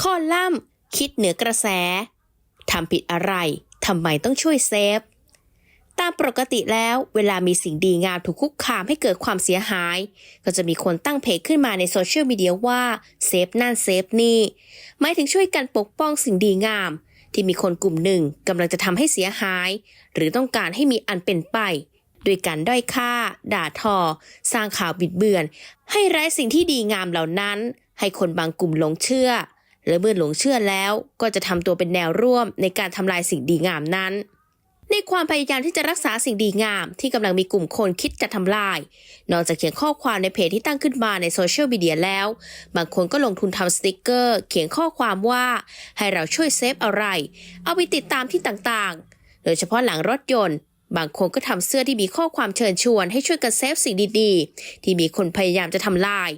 คอลัมน์คิดเหนือกระแสทำผิดอะไรทำไมต้องช่วยเซฟ ตามปกติแล้วเวลามีสิ่งดีงามถูกคุกคามให้เกิดความเสียหาย ก็จะมีคนตั้งเพจขึ้นมาในโซเชียลมีเดียว่าเซฟนั่นเซฟนี่หมายถึงช่วยกันปกป้องสิ่งดีงาม ที่มีคนกลุ่มหนึ่งกำลังจะทำให้เสียหาย หรือต้องการให้มีอันเป็นไปโดยการด้อยค่า ด่าทอ สร้างข่าวบิดเบือน ให้ไร้สิ่งที่ดีงามเหล่านั้น ให้คนบางกลุ่มหลงเชื่อ และเมื่อหลงเชื่อแล้วก็จะทำตัวเป็นแนวร่วมในการทำลายสิ่งดีงามนั้น ในความพยายามที่จะรักษาสิ่งดีงามที่กำลังมีกลุ่มคนคิดจะทำลาย นอกจากเขียนข้อความในเพจที่ตั้งขึ้นมาในโซเชียลมีเดียแล้ว บางคนก็ลงทุนทำสติกเกอร์ เขียนข้อความว่า ให้เราช่วยเซฟอะไร เอาไปติดตามที่ต่างๆ โดยเฉพาะหลังรถยนต์ บางคนก็ทำเสื้อที่มีข้อความเชิญชวนให้ช่วยกันเซฟสิ่งดีๆ ที่มีคนพยายามจะทำลาย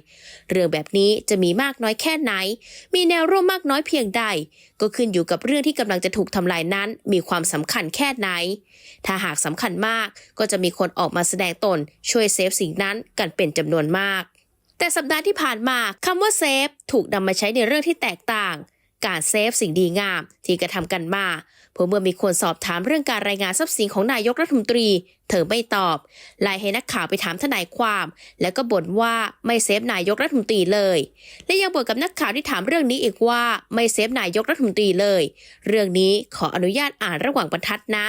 เรื่องแบบนี้จะมีมากน้อยแค่ไหน มีแนวร่วมมากน้อยเพียงใด ก็ขึ้นอยู่กับเรื่องที่กำลังจะถูกทำลายนั้น มีความสำคัญแค่ไหน ถ้าหากสำคัญมากก็จะมีคนออกมาแสดงตนช่วยเซฟสิ่งนั้นกันเป็นจำนวนมาก แต่สัปดาห์ที่ผ่านมาคำว่าเซฟถูกนำมาใช้ในเรื่องที่แตกต่างการเซฟสิ่งดีงามที่กระทำกันมา พราะเมื่อมีคนสอบถามเรื่องการรายงานทรัพย์สินของนายกรัฐมนตรี เธอไม่ตอบไล่ให้นักข่าวไปถามทนายความ แล้วก็บ่นว่าไม่เซฟนายกรัฐมนตรีเลย และยังบ่นกับนักข่าวที่ถามเรื่องนี้อีกว่าไม่เซฟนายกรัฐมนตรีเลย เรื่องนี้ขออนุญาตอ่านระหว่างบรรทัดนะ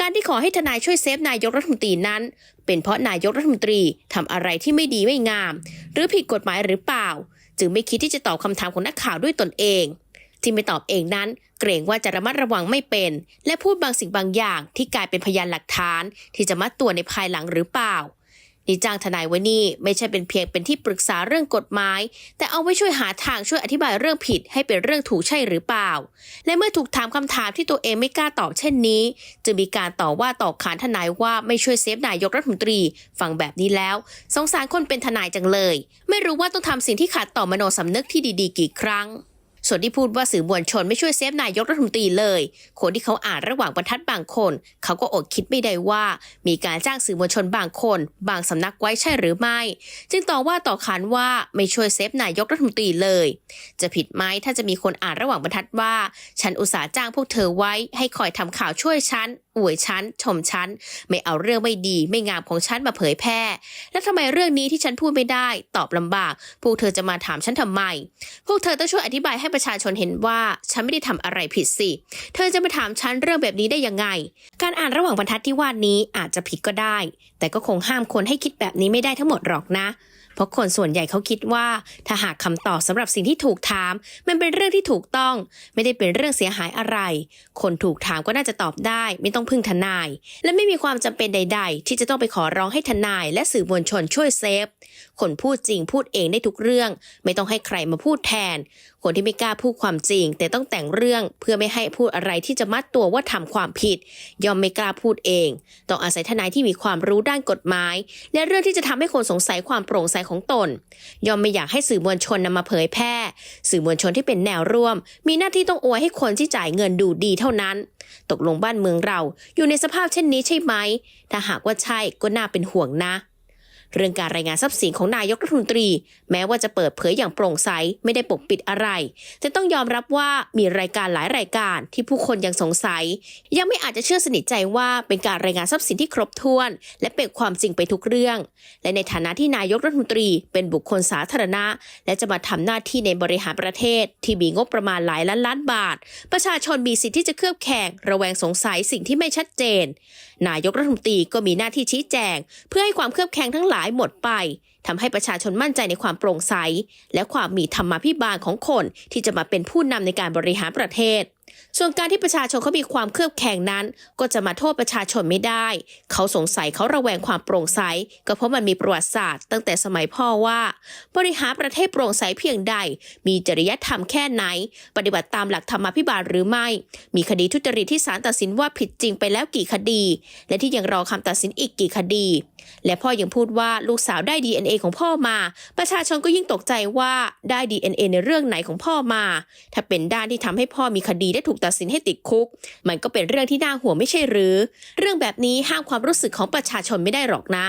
การที่ขอให้ทนายช่วยเซฟนายกรัฐมนตรีนั้น เป็นเพราะนายกรัฐมนตรีทำอะไรที่ไม่ดีไม่งาม หรือผิดกฎหมายหรือเปล่า จึงไม่คิดที่จะตอบคำถามของนักข่าวด้วยตนเอง ที่ไม่ตอบเองนั้น เกรงว่าจะระมัดระวังไม่เป็น และพูดบางสิ่งบางอย่างที่กลายเป็นพยานหลักฐาน ที่จะมัดตัวในภายหลังหรือเปล่านี่จ้างทนายไว้นี่ไม่ใช่เป็นเพียงเป็นที่ปรึกษาเรื่องกฎหมาย แต่เอาไว้ช่วยหาทางช่วยอธิบายเรื่องผิดให้เป็นเรื่องถูกใช่หรือเปล่า และเมื่อถูกถามคำถามที่ตัวเองไม่กล้าตอบเช่นนี้จะมีการต่อว่าต่อขานทนายว่าไม่ช่วยเซฟนายกรัฐมนตรี ฟังแบบนี้แล้ว สงสารคนเป็นทนายจังเลย ไม่รู้ว่าต้องทำสิ่งที่ขัดต่อมโนสำนึกที่ดีๆ กี่ครั้ง ส่วนที่พูดว่าสื่อมวลชนไม่ช่วยเซฟนายกรัฐมนตรีเลย คนที่เขาอ่านระหว่างบรรทัดบางคน เขาก็อดคิดไม่ได้ว่า มีการจ้างสื่อมวลชนบางคน บางสำนักไว้ใช่หรือไม่ จึงต่อว่าต่อขานว่าไม่ช่วยเซฟนายกรัฐมนตรีเลย จะผิดไหมถ้าจะมีคนอ่านระหว่างบรรทัดว่า ฉันอุตส่าห์จ้างพวกเธอไว้ ให้คอยทำข่าวช่วยฉันอวยฉันชมฉันไม่เอาเรื่องไม่ดี ไม่งามของฉันมาเผยแพร่ แล้วทำไมเรื่องนี้ที่ฉันพูดไม่ได้ ตอบลำบาก พวกเธอจะมาถามฉันทำไม พวกเธอต้องช่วยอธิบายให้ประชาชนเห็นว่าฉันไม่ได้ทำอะไรผิดสิ เธอจะมาถามฉันเรื่องแบบนี้ได้ยังไง การอ่านระหว่างบรรทัดที่วาดนี้อาจจะผิดก็ได้ แต่ก็คงห้ามคนให้คิดแบบนี้ไม่ได้ทั้งหมดหรอกนะ เพราะคนส่วนใหญ่เขาคิดว่า ถ้าหากคำตอบสำหรับสิ่งที่ถูกถาม มันเป็นเรื่องที่ถูกต้อง ไม่ได้เป็นเรื่องเสียหายอะไร คนถูกถามก็น่าจะตอบได้ ไม่ต้องพึ่งทนาย และไม่มีความจำเป็นใด ๆ ที่จะต้องไปขอร้องให้ทนาย และสื่อมวลชนช่วยเซฟคนพูดจริงพูดเองได้ทุกเรื่อง ไม่ต้องให้ใครมาพูดแทน คนที่ไม่กล้าพูดความจริง แต่ต้องแต่งเรื่องเพื่อไม่ให้พูดอะไรที่จะมัดตัวว่าทำความผิด ยอมไม่กล้าพูดเอง ต้องอาศัยทนายที่มีความรู้ด้านกฎหมาย และเรื่องที่จะทำให้คนสงสัยความโปร่งใสของตน ยอมไม่อยากให้สื่อมวลชนนำมาเผยแพร่ สื่อมวลชนที่เป็นแนวร่วม มีหน้าที่ต้องอวยให้คนที่จ่ายเงินดูดีเท่านั้น ตกลงบ้านเมืองเราอยู่ในสภาพเช่นนี้ใช่ไหม ถ้าหากว่าใช่ก็น่าเป็นห่วงนะ เรื่องการรายงานทรัพย์สินของนายกรัฐมนตรี แม้ว่าจะเปิดเผยอย่างโปร่งใสไม่ได้ปกปิดอะไร แต่ต้องยอมรับว่ามีรายการหลายรายการที่ผู้คนยังสงสัย ยังไม่อาจจะเชื่อสนิทใจว่าเป็นการรายงานทรัพย์สินที่ครบถ้วน และเป็นความจริงไปทุกเรื่อง และในฐานะที่นายกรัฐมนตรี เป็นบุคคลสาธารณะ และจะมาทำหน้าที่ในบริหารประเทศ ที่มีงบประมาณหลายล้านล้านบาท ประชาชนมีสิทธิ์ที่จะเคลือบแคลงระแวงสงสัยสิ่งที่ไม่ชัดเจน นายกรัฐมนตรีก็มีหน้าที่ชี้แจง เพื่อให้ความเคลือบแคลงทั้งหลายหมดไปทำให้ประชาชนมั่นใจในความโปร่งใส และความมีธรรมาภิบาลของคนที่จะมาเป็นผู้นำในการบริหารประเทศส่วนการที่ประชาชนเขามีความเครือบแคลงนั้น ก็จะมาโทษประชาชนไม่ได้ เขาสงสัยเขาระแวงความโปร่งใส ก็เพราะมันมีประวัติศาสตร์ ตั้งแต่สมัยพ่อว่า บริหารประเทศโปร่งใสเพียงใด มีจริยธรรมแค่ไหน ปฏิบัติตามหลักธรรมาภิบาลหรือไม่ มีคดีทุจริตที่ศาลตัดสินว่าผิดจริงไปแล้วกี่คดี และที่ยังรอคำตัดสินอีกกี่คดี และพ่อยังพูดว่าลูกสาวได้ DNA ของพ่อมา ประชาชนก็ยิ่งตกใจว่าได้ DNA ในเรื่องไหนของพ่อมา ถ้าเป็นด้านที่ทำให้พ่อมีคดีได้ถูกตัดสินให้ติดคุก มันก็เป็นเรื่องที่น่าห่วงไม่ใช่หรือ เรื่องแบบนี้ห้ามความรู้สึกของประชาชนไม่ได้หรอกนะ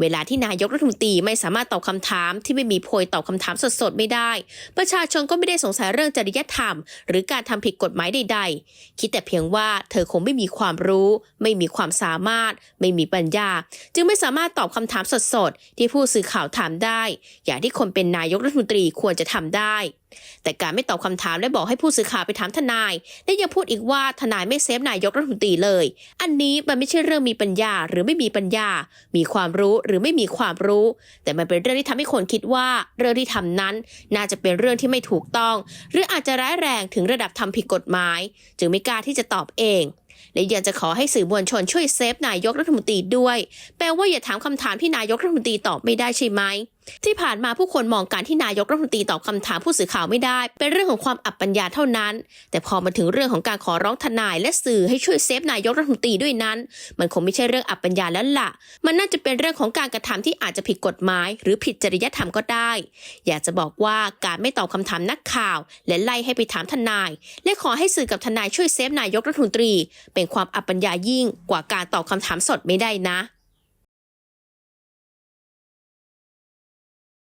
เวลาที่นายกรัฐมนตรีไม่สามารถตอบคำถามที่ไม่มีโพยตอบคำถามสดๆ ไม่ได้ ประชาชนก็ไม่ได้สงสัยเรื่องจริยธรรม หรือการทำผิดกฎหมายใดๆ คิดแต่เพียงว่าเธอคงไม่มีความรู้ ไม่มีความสามารถ ไม่มีปัญญา จึงไม่สามารถตอบคำถามสดๆ ที่ผู้สื่อข่าวถามได้ อย่างที่คนเป็นนายกรัฐมนตรีควรจะทำได้ แต่การไม่ตอบคำถามและบอกให้ผู้สื่อข่าวไปถามทนาย และยังพูดอีกว่าทนายไม่เซฟนายกรัฐมนตรีเลย อันนี้มันไม่ใช่เรื่องมีปัญญาหรือไม่มีปัญญา มีความรู้หรือไม่มีความรู้ แต่มันเป็นเรื่องที่ทำให้คนคิดว่าเรื่องที่ทำนั้น น่าจะเป็นเรื่องที่ไม่ถูกต้อง หรืออาจจะร้ายแรงถึงระดับทำผิดกฎหมาย จึงไม่กล้าที่จะตอบเองและยังจะขอให้สื่อมวลชนช่วยเซฟนายกรัฐมนตรีด้วย แปลว่าอย่าถามคำถามที่นายกรัฐมนตรีตอบไม่ได้ใช่ไหม ที่ผ่านมาผู้คนมองการที่นายกรัฐมนตรีตอบคำถามผู้สื่อข่าวไม่ได้ เป็นเรื่องของความอับปัญญาเท่านั้น แต่พอมาถึงเรื่องของการขอร้องทนายและสื่อให้ช่วยเซฟนายกรัฐมนตรีด้วยนั้น มันคงไม่ใช่เรื่องอับปัญญาแล้วล่ะ มันน่าจะเป็นเรื่องของการกระทำที่อาจจะผิดกฎหมาย หรือผิดจริยธรรมก็ได้ อยากจะบอกว่าการไม่ตอบคำถามนักข่าว และไล่ให้ไปถามทนาย และขอให้สื่อกับทนายช่วยเซฟนายกรัฐมนตรี เป็นความอับปัญญายิ่งกว่าการตอบคำถามสดไม่ได้นะ